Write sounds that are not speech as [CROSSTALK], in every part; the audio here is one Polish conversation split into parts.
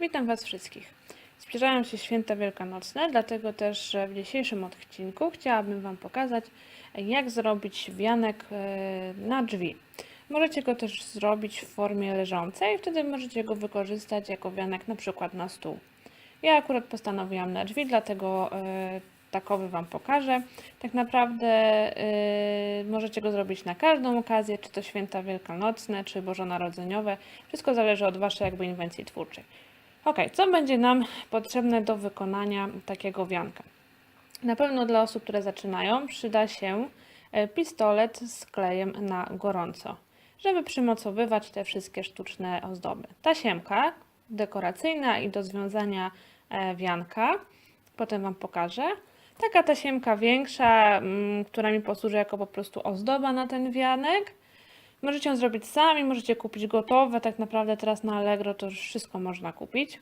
Witam Was wszystkich. Zbliżają się święta wielkanocne, dlatego też w dzisiejszym odcinku chciałabym Wam pokazać, jak zrobić wianek e, na drzwi. Możecie go też zrobić w formie leżącej, wtedy możecie go wykorzystać jako wianek na przykład na stół. Ja akurat postanowiłam na drzwi, dlatego e, takowy Wam pokażę. Tak naprawdę e, możecie go zrobić na każdą okazję, czy to święta wielkanocne, czy bożonarodzeniowe. Wszystko zależy od Waszej jakby inwencji twórczej. Ok, co będzie nam potrzebne do wykonania takiego wianka? Na pewno dla osób, które zaczynają, przyda się e, pistolet z klejem na gorąco, żeby przymocowywać te wszystkie sztuczne ozdoby. Tasiemka dekoracyjna i do związania e, wianka, potem Wam pokażę. Taka tasiemka większa, mm, która mi posłuży jako po prostu ozdoba na ten wianek. Możecie ją zrobić sami, możecie kupić gotowe. Tak naprawdę teraz na Allegro to już wszystko można kupić.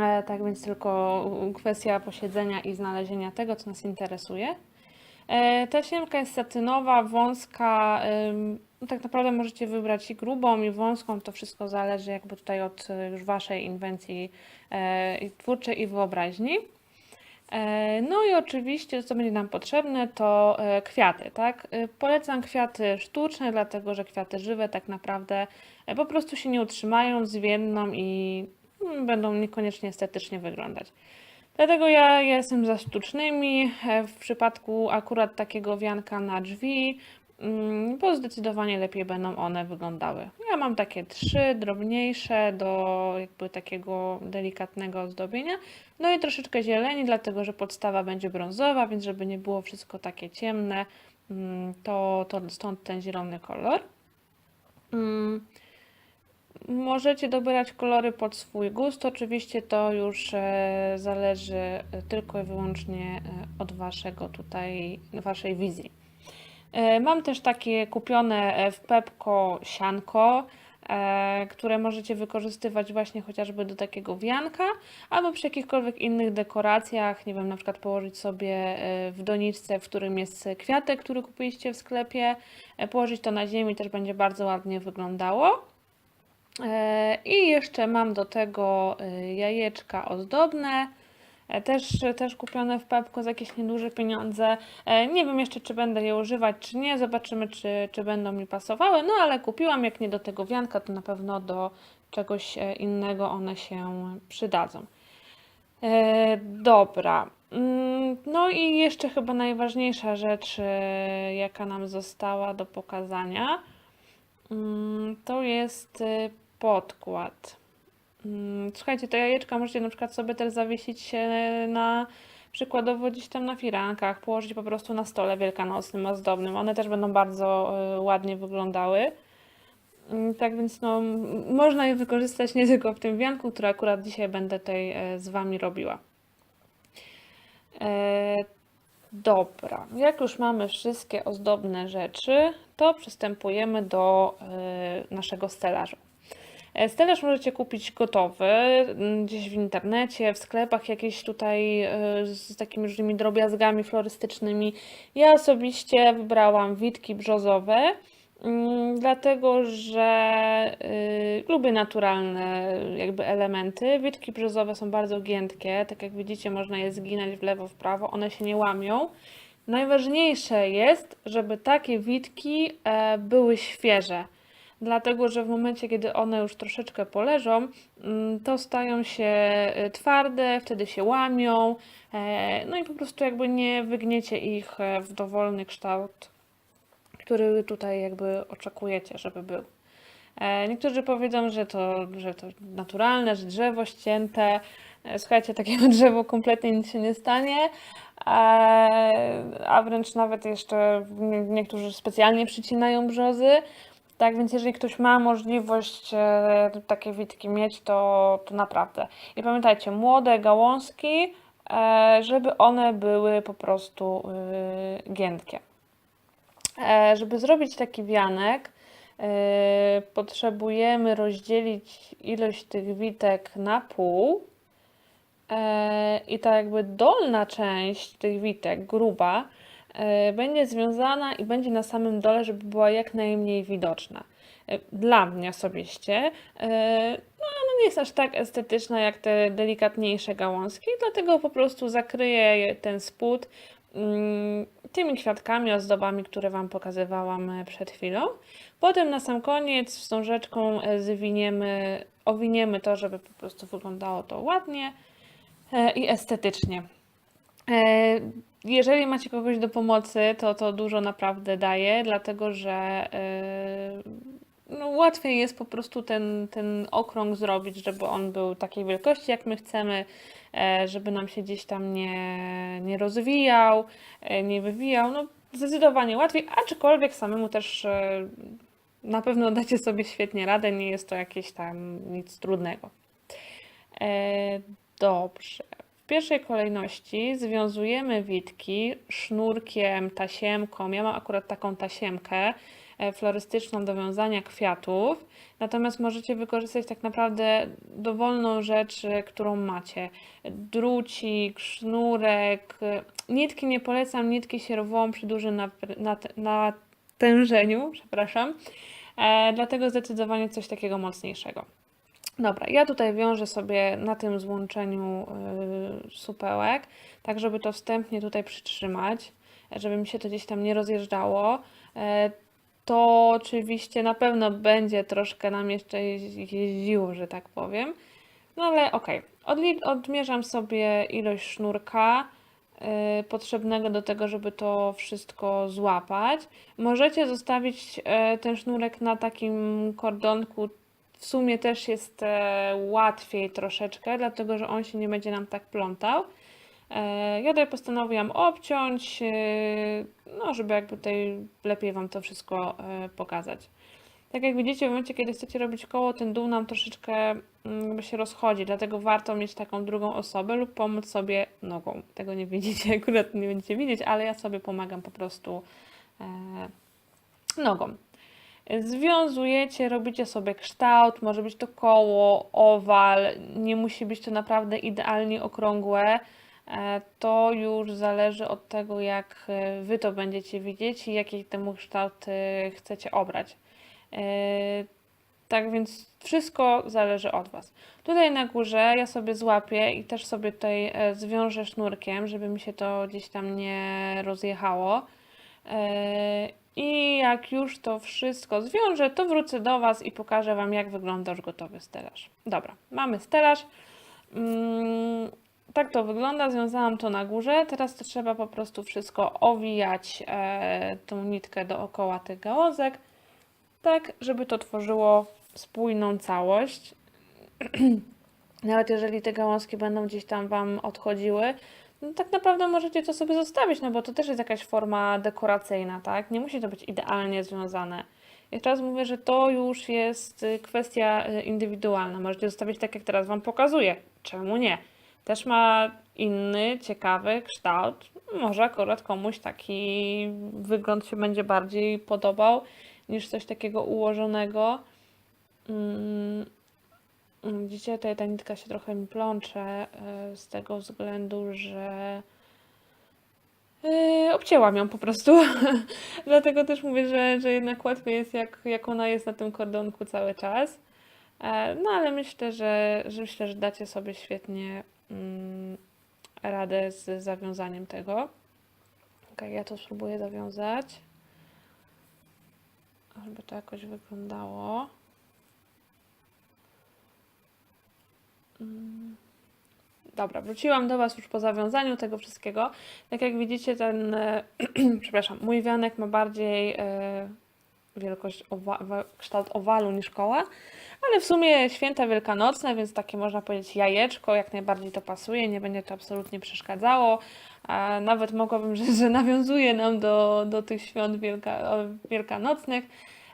E, tak więc tylko kwestia posiedzenia i znalezienia tego, co nas interesuje. E, ta siemka jest satynowa, wąska. no tak naprawdę możecie wybrać i grubą, i wąską. To wszystko zależy jakby tutaj od e, już Waszej inwencji e, twórczej i wyobraźni. E, No i oczywiście, co będzie nam potrzebne, to e, kwiaty, tak? E, Polecam kwiaty sztuczne, dlatego że kwiaty żywe tak naprawdę po prostu się nie utrzymają, zwienną i mm, będą niekoniecznie estetycznie wyglądać. Dlatego ja jestem za sztucznymi. W przypadku akurat takiego wianka na drzwi, bo zdecydowanie lepiej będą one wyglądały. Ja mam takie trzy drobniejsze do jakby takiego delikatnego ozdobienia. No i troszeczkę zieleni, dlatego że podstawa będzie brązowa, więc żeby nie było wszystko takie ciemne, mm, to, to stąd ten zielony kolor. Mm, Możecie dobierać kolory pod swój gust. Oczywiście to już e, zależy tylko i wyłącznie e, od waszego tutaj, waszej wizji. E, Mam też takie kupione e, w Pepko sianko, e, które możecie wykorzystywać właśnie chociażby do takiego wianka, albo przy jakichkolwiek innych dekoracjach, nie wiem, na przykład położyć sobie w doniczce, w którym jest kwiatek, który kupiliście w sklepie, położyć to na ziemi, też będzie bardzo ładnie wyglądało. I jeszcze mam do tego jajeczka ozdobne, też, też kupione w Pepko za jakieś nieduże pieniądze. E, Nie wiem jeszcze, czy będę je używać, czy nie. Zobaczymy, czy, czy będą mi pasowały. No ale kupiłam, jak nie do tego wianka, to na pewno do czegoś e, innego one się przydadzą. E, dobra. Mm, No i jeszcze chyba najważniejsza rzecz, e, jaka nam została do pokazania. Mm, To jest podkład. Mm, Słuchajcie, te jajeczka możecie na przykład sobie też zawiesić e, na przykładowo gdzieś tam na firankach, położyć po prostu na stole wielkanocnym, ozdobnym. One też będą bardzo e, ładnie wyglądały. Mm, Tak więc no, można je wykorzystać nie tylko w tym wianku, który akurat dzisiaj będę tutaj e, z Wami robiła. Dobra, jak już mamy wszystkie ozdobne rzeczy, to przystępujemy do naszego stelażu. E, Stelaż możecie kupić gotowy, m, gdzieś w internecie, w sklepach jakieś tutaj e, z takimi różnymi drobiazgami florystycznymi. Ja osobiście wybrałam witki brzozowe, mm, dlatego że y, lubię naturalne jakby elementy. Witki brzozowe są bardzo giętkie, tak jak widzicie można je zginać w lewo, w prawo, one się nie łamią. Najważniejsze jest, żeby takie witki e, były świeże. Dlatego, że w momencie, kiedy one już troszeczkę poleżą, mm, to stają się e, twarde, wtedy się łamią, e, no i po prostu jakby nie wygniecie ich e, w dowolny kształt, który tutaj jakby oczekujecie, żeby był. Niektórzy powiedzą, że to, że to naturalne, że drzewo ścięte. Słuchajcie, takiego [LAUGHS] drzewu kompletnie nic się nie stanie, a wręcz nawet jeszcze nie- niektórzy specjalnie przycinają brzozy. Tak więc jeżeli ktoś ma możliwość e, takie witki mieć, to, to naprawdę. I pamiętajcie, młode gałązki, e, żeby one były po prostu e, giętkie. E, Żeby zrobić taki wianek, potrzebujemy rozdzielić ilość tych witek na pół. I ta jakby dolna część tych witek, gruba, będzie związana i będzie na samym dole, żeby była jak najmniej widoczna. E, Dla mnie osobiście, e, no, no nie jest aż tak estetyczna jak te delikatniejsze gałązki, dlatego po prostu zakryję ten spód mm, tymi kwiatkami, ozdobami, które Wam pokazywałam e, przed chwilą. Potem na sam koniec wstążeczką e, zwiniemy, owiniemy to, żeby po prostu wyglądało to ładnie e, i estetycznie. Jeżeli macie kogoś do pomocy, to to dużo naprawdę daje, dlatego że e, no, łatwiej jest po prostu ten, ten okrąg zrobić, żeby on był takiej wielkości, jak my chcemy, e, żeby nam się gdzieś tam nie, nie rozwijał, e, nie wywijał. No, zdecydowanie łatwiej, aczkolwiek samemu też e, na pewno dacie sobie świetnie radę, nie jest to jakieś tam nic trudnego. E, dobrze. W pierwszej kolejności związujemy witki sznurkiem, tasiemką. Ja mam akurat taką tasiemkę e, florystyczną do wiązania kwiatów. Natomiast możecie wykorzystać tak naprawdę dowolną rzecz, e, którą macie. Drucik, sznurek. e, Nitki nie polecam, nitki się rwą przy dużym natężeniu, [LAUGHS] przepraszam. Dlatego zdecydowanie coś takiego mocniejszego. Dobra, ja tutaj wiążę sobie na tym złączeniu y, supełek, tak żeby to wstępnie tutaj przytrzymać, żeby mi się to gdzieś tam nie rozjeżdżało. E, To oczywiście na pewno będzie troszkę nam jeszcze jeździ- jeździło, że tak powiem. No ale okej, Odli- odmierzam sobie ilość sznurka y, potrzebnego do tego, żeby to wszystko złapać. Możecie zostawić e, ten sznurek na takim kordonku w sumie też jest e, łatwiej troszeczkę, dlatego że on się nie będzie nam tak plątał. E, ja tutaj postanowiłam obciąć, e, no żeby jakby tutaj lepiej Wam to wszystko pokazać. Tak jak widzicie, w momencie, kiedy chcecie robić koło, ten dół nam troszeczkę mm, jakby się rozchodzi, dlatego warto mieć taką drugą osobę lub pomóc sobie nogą. Tego nie widzicie, [LAUGHS] akurat nie będziecie widzieć, ale ja sobie pomagam po prostu nogą. Związujecie, robicie sobie kształt, może być to koło, owal, nie musi być to naprawdę idealnie okrągłe. E, To już zależy od tego, jak e, Wy to będziecie widzieć i jaki temu kształt chcecie obrać. E, Tak więc wszystko zależy od Was. Tutaj na górze ja sobie złapię i też sobie tutaj zwiążę sznurkiem, żeby mi się to gdzieś tam nie rozjechało. I jak już to wszystko zwiążę, to wrócę do Was i pokażę Wam, jak wygląda już gotowy stelaż. Dobra, mamy stelaż. Mm, tak to wygląda, związałam to na górze. Teraz to trzeba po prostu wszystko owijać e, tą nitkę dookoła tych gałązek, tak żeby to tworzyło spójną całość. [CLEARS THROAT] Nawet jeżeli te gałązki będą gdzieś tam Wam odchodziły, no tak naprawdę możecie to sobie zostawić, no bo to też jest jakaś forma dekoracyjna, tak? Nie musi to być idealnie związane. Jeszcze raz mówię, że to już jest y, kwestia y, indywidualna. Możecie zostawić tak, jak teraz Wam pokazuję. Czemu nie? Też ma inny, ciekawy kształt. Może akurat komuś taki wygląd się będzie bardziej podobał niż coś takiego ułożonego. Mm, Widzicie, tutaj ta nitka się trochę mi plącze e, z tego względu, że e, obcięłam ją po prostu. [LAUGHS] Dlatego też mówię, że, że jednak łatwiej jest, jak, jak ona jest na tym kordonku cały czas. E, No ale myślę, że, że myślę, że dacie sobie świetnie mm, radę z zawiązaniem tego. Ok, ja to spróbuję zawiązać. Żeby to jakoś wyglądało. Dobra, wróciłam do Was już po zawiązaniu tego wszystkiego. Tak jak widzicie, ten, e, [CLEARS THROAT] przepraszam, mój wianek ma bardziej e, wielkość, owa- wa- kształt owalu niż koła, ale w sumie święta wielkanocne, więc takie można powiedzieć jajeczko, jak najbardziej to pasuje, nie będzie to absolutnie przeszkadzało. A nawet mogłabym, że, że nawiązuje nam do, do tych świąt wielka, wielkanocnych.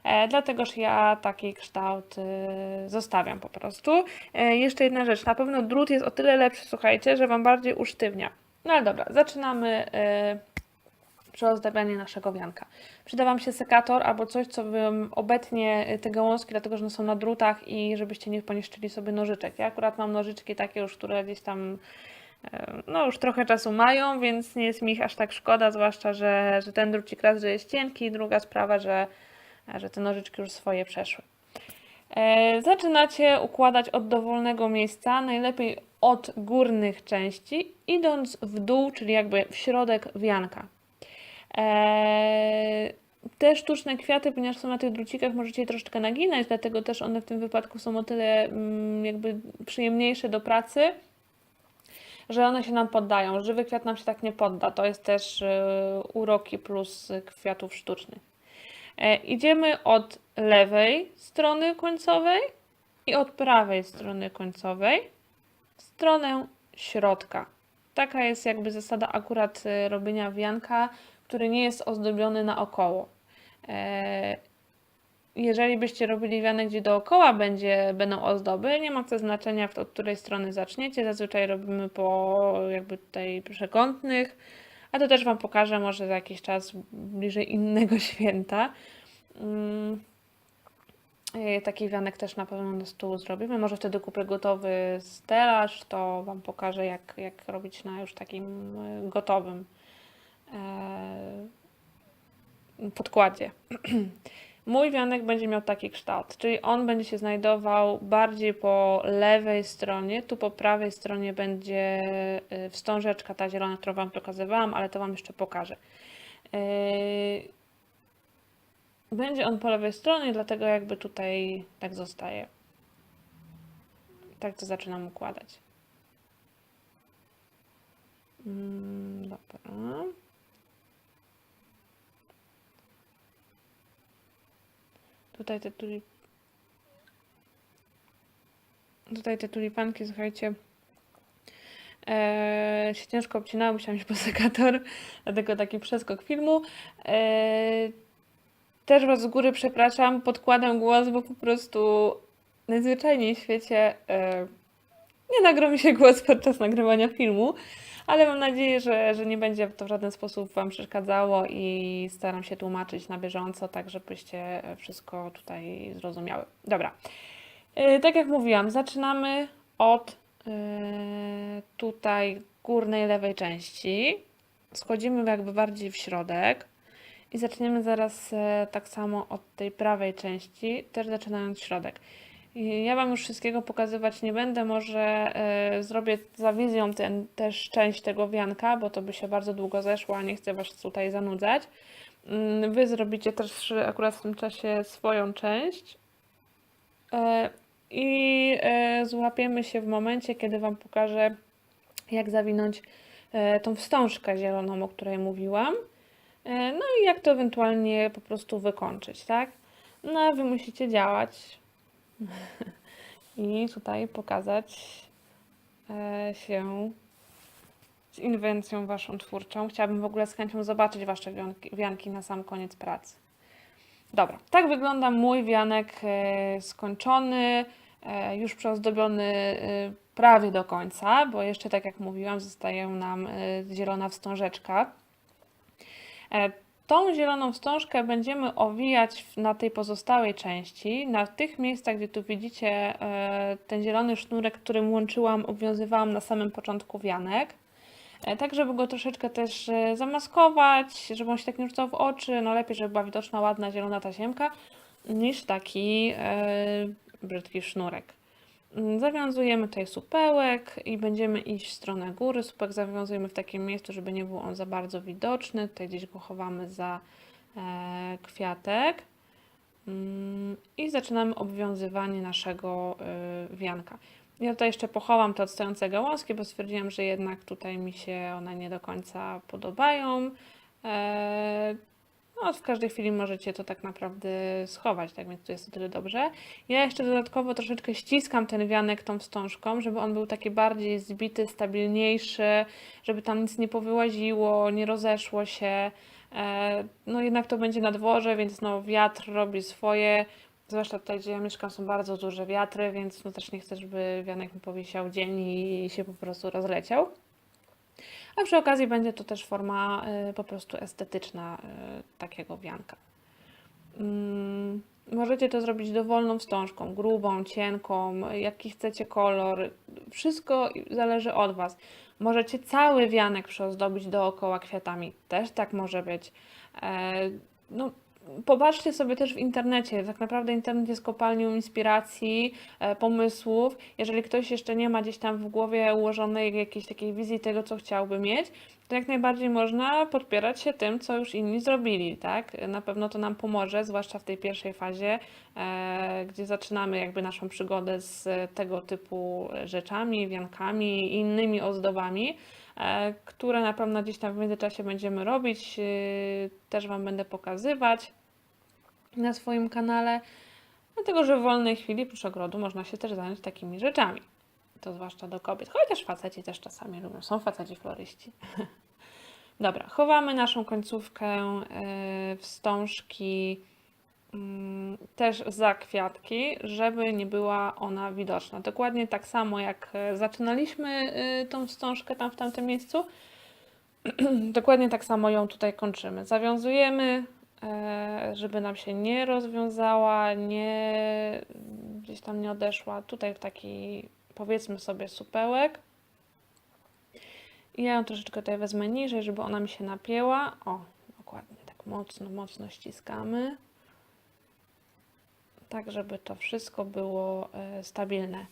E, dlatego, że ja taki kształt e, zostawiam po prostu. E, jeszcze jedna rzecz, na pewno drut jest o tyle lepszy, słuchajcie, że Wam bardziej usztywnia. No ale dobra, zaczynamy e, przyozdabianie naszego wianka. Przyda Wam się sekator albo coś, co Wam obetnie te gałązki, dlatego że one są na drutach i żebyście nie poniszczyli sobie nożyczek. Ja akurat mam nożyczki takie już, które gdzieś tam no już trochę czasu mają, więc nie jest mi ich aż tak szkoda, zwłaszcza, że, że ten drucik raz, że jest cienki, druga sprawa, że, że te nożyczki już swoje przeszły. E, zaczynacie układać od dowolnego miejsca, najlepiej od górnych części, idąc w dół, czyli jakby w środek wianka. E, te sztuczne kwiaty, ponieważ są na tych drucikach, możecie je troszeczkę naginać, dlatego też one w tym wypadku są o tyle mm, jakby przyjemniejsze do pracy, że one się nam poddają. Żywy kwiat nam się tak nie podda. To jest też e, uroki plus kwiatów sztucznych. E, idziemy od lewej strony końcowej i od prawej strony końcowej w stronę środka. Taka jest jakby zasada akurat e, robienia wianka, który nie jest ozdobiony naokoło. E, jeżeli byście robili wianek, gdzie dookoła będzie, będą ozdoby, nie ma to znaczenia, od której strony zaczniecie. Zazwyczaj robimy po jakby tutaj przekątnych, a to też Wam pokażę może za jakiś czas bliżej innego [LAUGHS] święta. Mm, e, Taki wianek też na pewno na stół zrobimy. Może wtedy kupię gotowy stelaż, to Wam pokażę jak, jak robić na już takim e, gotowym e, podkładzie. [CLEARS THROAT] Mój wianek będzie miał taki kształt, czyli on będzie się znajdował bardziej po lewej stronie, tu po prawej stronie będzie y, wstążeczka ta zielona, którą Wam pokazywałam, ale to Wam jeszcze pokażę. Yy, Będzie on po lewej stronie, dlatego jakby tutaj tak zostaje. Tak to zaczynam układać. Mm, Dobra. Tutaj te tulip... Tutaj te tulipanki, słuchajcie, e, się ciężko obcinały, musiałam iść po sekator, [LAUGHS] dlatego taki przeskok filmu. E, też Was z góry przepraszam, podkładam głos, bo po prostu najzwyczajniej w świecie e, nie nagra mi się głos podczas nagrywania filmu, ale mam nadzieję, że, że nie będzie to w żaden sposób Wam przeszkadzało i staram się tłumaczyć na bieżąco, tak żebyście wszystko tutaj zrozumiały. Dobra. E, Tak jak mówiłam, zaczynamy od e, tutaj górnej lewej części. Schodzimy jakby bardziej w środek i zaczniemy zaraz e, tak samo od tej prawej części, też zaczynając środek. Ja Wam już wszystkiego pokazywać nie będę, może e, zrobię za wizją ten, też część tego wianka, bo to by się bardzo długo zeszło, a nie chcę Was tutaj zanudzać. Mm, Wy zrobicie też akurat w tym czasie swoją część. E, I e, złapiemy się w momencie, kiedy Wam pokażę, jak zawinąć e, tą wstążkę zieloną, o której mówiłam. E, No i jak to ewentualnie po prostu wykończyć, tak? No a Wy musicie działać i tutaj pokazać e, się z inwencją Waszą twórczą. Chciałabym w ogóle z chęcią zobaczyć Wasze wianki, na sam koniec pracy. Dobra, tak wygląda mój wianek e, skończony, e, już przeozdobiony prawie do końca, bo jeszcze tak jak mówiłam, zostaje nam zielona wstążeczka. Tą zieloną wstążkę będziemy owijać na tej pozostałej części, na tych miejscach, gdzie tu widzicie e, ten zielony sznurek, którym łączyłam, obwiązywałam na samym początku wianek. E, Tak, żeby go troszeczkę też e, zamaskować, żeby on się tak nie rzucał w oczy, no lepiej, żeby była widoczna ładna zielona tasiemka, niż taki brzydki sznurek. Mm, Zawiązujemy tutaj supełek i będziemy iść w stronę góry. Supełek zawiązujemy w takim miejscu, żeby nie był on za bardzo widoczny. Tutaj gdzieś go chowamy za e, kwiatek. Mm, I zaczynamy obwiązywanie naszego e, wianka. Ja tutaj jeszcze pochowam te odstające gałązki, bo stwierdziłam, że jednak tutaj mi się one nie do końca podobają. No, w każdej chwili możecie to tak naprawdę schować, tak więc tu jest o tyle dobrze. Ja jeszcze dodatkowo troszeczkę ściskam ten wianek tą wstążką, żeby on był taki bardziej zbity, stabilniejszy, żeby tam nic nie powyłaziło, nie rozeszło się. E, No jednak to będzie na dworze, więc no wiatr robi swoje. Zwłaszcza tutaj, gdzie ja mieszkam, są bardzo duże wiatry, więc no też nie chcę, żeby wianek mi powiesiał dzień i się po prostu rozleciał. A przy okazji będzie to też forma y, po prostu estetyczna y, takiego wianka. Mm, Możecie to zrobić dowolną wstążką, grubą, cienką, jaki chcecie kolor. Wszystko zależy od Was. Możecie cały wianek przyozdobić dookoła kwiatami. Też tak może być. E, No, popatrzcie sobie też w internecie. Tak naprawdę internet jest kopalnią inspiracji, e, pomysłów. Jeżeli ktoś jeszcze nie ma gdzieś tam w głowie ułożonej jakiejś takiej wizji tego, co chciałby mieć, to jak najbardziej można podpierać się tym, co już inni zrobili, tak? Na pewno to nam pomoże, zwłaszcza w tej pierwszej fazie, e, gdzie zaczynamy jakby naszą przygodę z tego typu rzeczami, wiankami i innymi ozdobami, e, które na pewno gdzieś tam w międzyczasie będziemy robić. Też Wam będę pokazywać na swoim kanale, dlatego że w wolnej chwili przy ogrodu można się też zająć takimi rzeczami. To zwłaszcza do kobiet, chociaż faceci też czasami lubią, są faceci floryści. [LAUGHS] Dobra, chowamy naszą końcówkę e, wstążki mm, też za kwiatki, żeby nie była ona widoczna. Dokładnie tak samo jak e, zaczynaliśmy e, tą wstążkę tam w tamtym miejscu, [CLEARS THROAT] dokładnie tak samo ją tutaj kończymy. Zawiązujemy, żeby nam się nie rozwiązała, nie gdzieś tam nie odeszła. Tutaj w taki powiedzmy sobie supełek. Ja ją troszeczkę tutaj wezmę niżej, żeby ona mi się napięła. O, dokładnie, tak mocno, mocno ściskamy. Tak, żeby to wszystko było e, stabilne.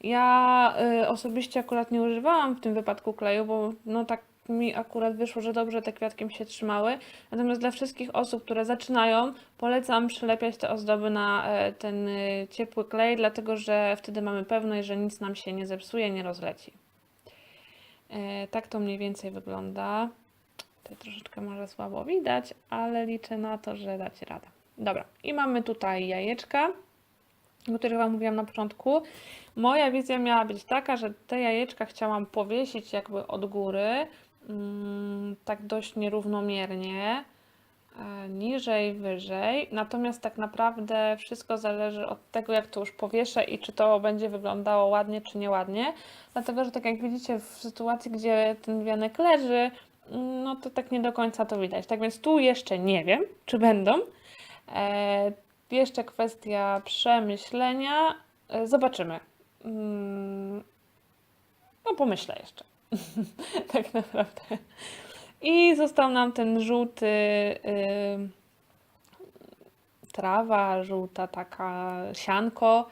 Ja e, osobiście akurat nie używałam w tym wypadku kleju, bo no tak mi akurat wyszło, że dobrze te kwiatki mi się trzymały. Natomiast dla wszystkich osób, które zaczynają, polecam przylepiać te ozdoby na e, ten e, ciepły klej, dlatego że wtedy mamy pewność, że nic nam się nie zepsuje, nie rozleci. E, Tak to mniej więcej wygląda. Tutaj troszeczkę może słabo widać, ale liczę na to, że dacie radę. Dobra, i mamy tutaj jajeczka, o których Wam mówiłam na początku. Moja wizja miała być taka, że te jajeczka chciałam powiesić jakby od góry, tak dość nierównomiernie, e, niżej, wyżej. Natomiast tak naprawdę wszystko zależy od tego, jak to już powieszę i czy to będzie wyglądało ładnie, czy nieładnie. Dlatego, że tak jak widzicie, w sytuacji, gdzie ten wianek leży, mm, no to tak nie do końca to widać. Tak więc tu jeszcze nie wiem, czy będą. E, jeszcze kwestia przemyślenia. E, zobaczymy. Mm, no, pomyślę jeszcze. [LAUGHS] tak naprawdę. I został nam ten żółty y, trawa, żółta taka sianko.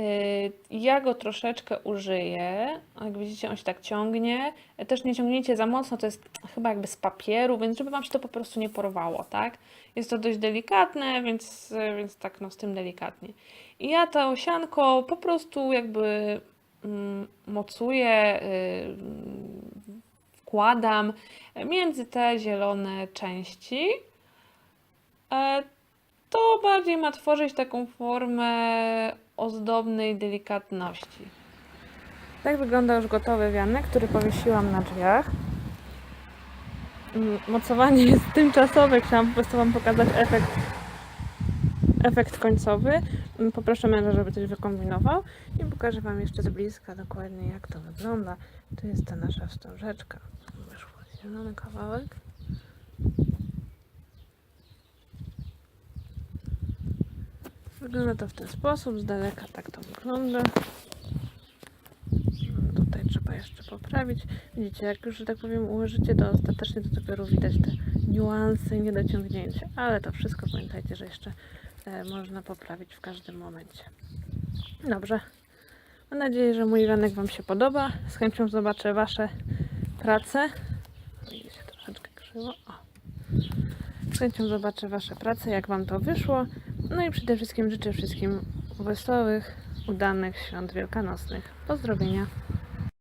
Y, Ja go troszeczkę użyję. Jak widzicie, on się tak ciągnie. Też nie ciągnijcie za mocno, to jest chyba jakby z papieru, więc żeby Wam się to po prostu nie porwało, tak? Jest to dość delikatne, więc, więc tak no z tym delikatnie. I ja to osianko po prostu jakby mocuję, y, wkładam między te zielone części. E, To bardziej ma tworzyć taką formę ozdobnej delikatności. Tak wygląda już gotowy wianek, który powiesiłam na drzwiach. Mm, Mocowanie jest tymczasowe, chciałam po prostu Wam pokazać efekt, efekt końcowy. Poproszę męża, żeby coś wykombinował i pokażę Wam jeszcze z bliska dokładnie jak to wygląda. Tu jest ta nasza wstążeczka. Wyszło zielony kawałek. Wygląda to w ten sposób, z daleka tak to wygląda. Tutaj trzeba jeszcze poprawić. Widzicie, jak już, że tak powiem, ułożycie to ostatecznie, to dopiero widać te niuanse niedociągnięcia. Ale to wszystko pamiętajcie, że jeszcze można poprawić w każdym momencie. Dobrze. Mam nadzieję, że mój ranek Wam się podoba. Z chęcią zobaczę Wasze prace. Widzicie, troszeczkę krzywo. O. Z chęcią zobaczę Wasze prace, jak Wam to wyszło. No i przede wszystkim życzę wszystkim wesołych, udanych świąt wielkanocnych. Pozdrowienia.